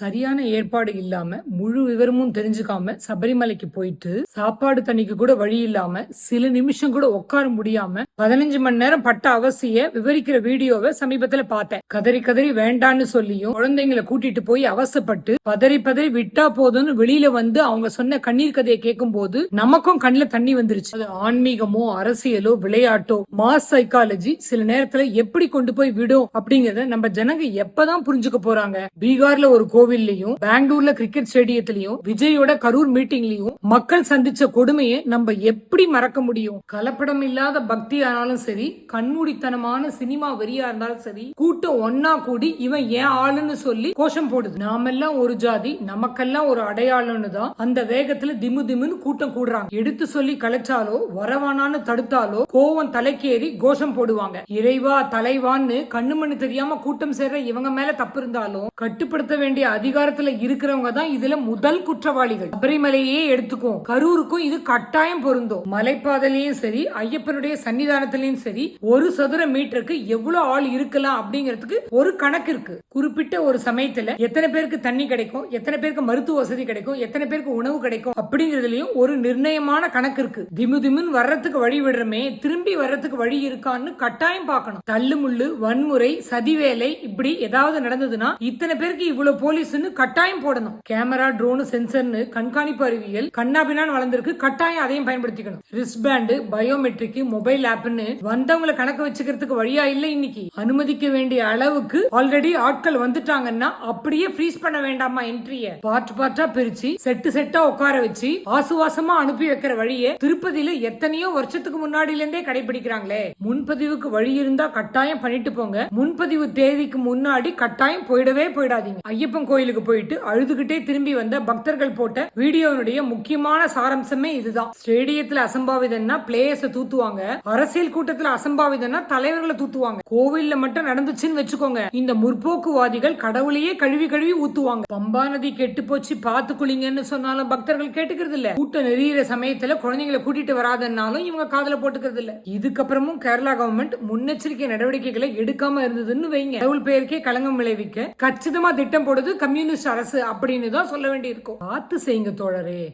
சரியான ஏற்பாடு இல்லாம முழு விவரமும் தெரிஞ்சுக்காம சபரிமலைக்கு போயிட்டு சாப்பாடு தண்ணிக்கு கூட வழி இல்லாம சில நிமிஷம் கூட உட்கார முடியாம பதினஞ்சு மணி நேரம் பட்ட அவசிய விவரிக்கிற வீடியோவை சமீபத்துல பார்த்தேன். கதறி கதறி வேண்டான்னு சொல்லியும் குழந்தைங்களை கூட்டிட்டு போய் அவசப்பட்டு பதறி பதறி விட்டா போதும்னு வெளியில வந்து அவங்க சொன்ன கண்ணீர் கதையை கேட்கும் போது நமக்கும் கண்ணுல தண்ணி வந்துருச்சு. அது ஆன்மீகமோ அரசியலோ விளையாட்டோ மாஸ் சைக்காலஜி சில நேரத்துல எப்படி கொண்டு போய் விடும் அப்படிங்கறத நம்ம ஜனங்க எப்பதான் புரிஞ்சுக்க போறாங்க. பீகார்ல ஒரு கோவில்லையும் பெங்களூர்ல கிரிக்கெட் ஸ்டேடியத்திலயும் விஜயோட கரூர் மீட்டிங்லயும் மக்கள் சந்திச்ச கொடுமையை நம்ம எப்படி மறக்க முடியும்? கலப்படம் இல்லாத பக்தி ஆனாலும் சரி கண்மூடித்தனமான சினிமா வெறியா இருந்தாலும் சரி கூட்டம் ஒன்னா கூடி இவன் ஏன் ஆளுன்னு சொல்லி கோஷம் போடுது. நாமெல்லாம் ஒரு ஜாதி நமக்கெல்லாம் ஒரு அடையாளம்னு தான் அந்த வேகத்துல திமு திமுன்னு கூட்டம் கூடுறாங்க. எடுத்து சொல்லி கலைச்சாலோ வரவானான்னு தடுத்தாலோ கோவம் தலைக்கேறி கோஷம் போடுவாங்க. இறைவா தலைவான்னு கண்ணு மண்ணு தெரியாம கூட்டம் சேர்ற இவங்க மேல தப்பு இருந்தாலும் கட்டுப்படுத்த வேண்டிய அதிகாரத்துல இருக்கிறவங்க தான் இதுல முதல் குற்றவாளிகள். சபரிமலையே எடுத்துக்கும் கரூருக்கும் இது கட்டாயம் பொருந்தும். மலைப்பாதலையும் சரி ஐயப்பனுடைய சன்னிதானத்திலயும் சரி ஒரு சதுர மீட்டருக்கு எவ்வளவு ஆள் இருக்கலாம் அப்படிங்கிறதுக்கு ஒரு கணக்கு இருக்கு. குறிப்பிட்ட ஒரு சமயத்துல எத்தனை பேருக்கு தண்ணி கிடைக்கும் எத்தனை பேருக்கு மருத்துவ வசதி கிடைக்கும் எத்தனை பேருக்கு உணவு கிடைக்கும் அப்படிங்கறதுலயும் ஒரு நிர்ணயமான கணக்கு இருக்கு. திமு திமுன்னு வர்றதுக்கு வழி விடுறமே திரும்பி வர்றதுக்கு வழி இருக்கான்னு கட்டாயம் பார்க்கணும். தள்ளுமுள்ளு வன்முறை சதிவேலை இப்படி ஏதாவது நடந்ததுன்னா இத்தனை பேருக்கு இவ்வளவு போலீஸ்னு கட்டாயம் போடணும். கேமரா ட்ரோனு சென்சர்னு கண்காணிப்பு அறிவியல் கண்ணாபினான் வளர்ந்திருக்கு கட்டாயம் அதையும் பயன்படுத்திக்கணும். ரிஸ்பேண்டு பயோமெட்ரிக் மொபைல் ஆப் அப்படின்னு வந்தவங்களை கணக்கு வச்சுக்கிறதுக்கு வழியா இல்ல இன்னைக்கு. அனுமதிக்க வேண்டிய அளவுக்கு ஆல்ரெடி ஆட்கள் வந்துட்டாங்கன்னா அப்படியே ஃப்ரீஸ் பண்ண வேண்டாமா என்ட்ரிய பார்ட் பார்ட்டா பிரிச்சு செட்டு செட்டா உட்கார வச்சு ஆசுவாசமா அனுப்பி வைக்கிற வழியை திருப்பதியில எத்தனையோ வருஷத்துக்கு முன்னாடில இருந்தே கடைபிடிக்கிறாங்களே. முன்பதிவுக்கு வழி இருந்தா கட்டாயம் பண்ணிட்டு போங்க. முன்பதிவு தேதிக்கு முன்னாடி கட்டாயம் போயிடவே போயிடாதீங்க. ஐயப்பன் கோயிலுக்கு போயிட்டு அழுதுகிட்டே திரும்பி வந்த பக்தர்கள் போட்ட வீடியோனுடைய முக்கியமான சாரம்சமே இதுதான். ஸ்டேடியத்துல அசம்பாவிதம்னா பிளேயர்ஸ் தூத்துவாங்க. அரசியல் கூட்டத்துல அசம்பாவிதம்னா தலைவர்களை தூத்துவாங்க. கோவில்ல மட்டும் நடந்துச்சுன்னு வச்சுக்கோங்க. இந்த முற்போக்குவாதிகள் கடவுளையே கழுவி கழுவி ஊத்துவாங்க. பம்பா நதி கெட்டு போச்சு பாத்து குளிங்கன்னு சொன்னாலும் பக்தர்கள் கேட்டுக்கிறது இல்ல. கூட்டம் நெறியிற சமயத்துல குழந்தைங்களை கூட்டிட்டு வராதுன்னாலும் இவங்க காதல போட்டுக்கிறது இல்ல. இதுக்கப்புறமும் கேரளா கவர்மெண்ட் முன்னெச்சரிக்கை நடவடிக்கைகளை எடுக்காம இருந்ததுன்னு வைங்க. கடவுள் பெயருக்கே களங்கம் விளைவிக்க கச்சிதமா திட்டம் போடுது கம்யூனிஸ்ட் அரசு அப்படின்னு தான் சொல்ல வேண்டியிருக்கும். பார்த்து செய்யுங்க தோழரே.